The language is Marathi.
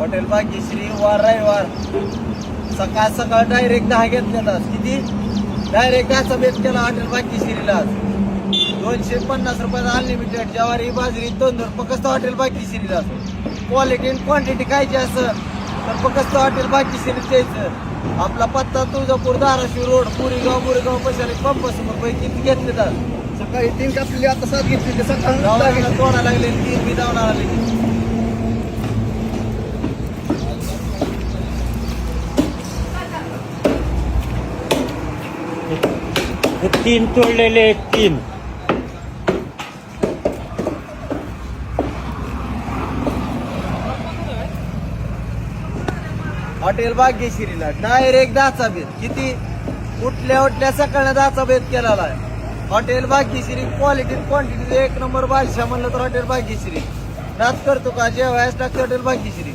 हॉटेल भाग्यश्री वार रविवार. सकाळ सकाळ डायरेक्ट दहा घेतल्यात किती? डायरेक्ट दहाचा बेत केला हॉटेल भाग्यश्रीला दोनशे पन्नास रुपयाचा अनलिमिटेड ज्वारी बाजरी तांदूळ फक्त हॉटेल भाग्यश्रीला क्वालिटी आणि क्वांटिटी खायची असं तर फक्त हॉटेल भाग्यश्री द्यायचं. आपला पत्ता तुळजापूर धाराशिव रोड पुरीगाव मुरगाव पशाले पंप समोर पैकी किती घेतले तर सकाळी तीन कापलेली आता सात घेतली सकाळी तोडा लागले तीन बी जाऊन आले हे तीन तोडलेले आहेत तीन. हॉटेल भाग्यश्रीला डायरेक्ट दहाचा भेद. किती? उठल्या उठल्या सकाळला दहाचा भेद केलेला आहे. हॉटेल भाग्यश्री क्वालिटी क्वांटिटी एक नंबर बादशाह म्हणलं तर हॉटेल भाग्यश्री. नाच करतो का? जेवायच टाकतो हॉटेल भाग्यश्री.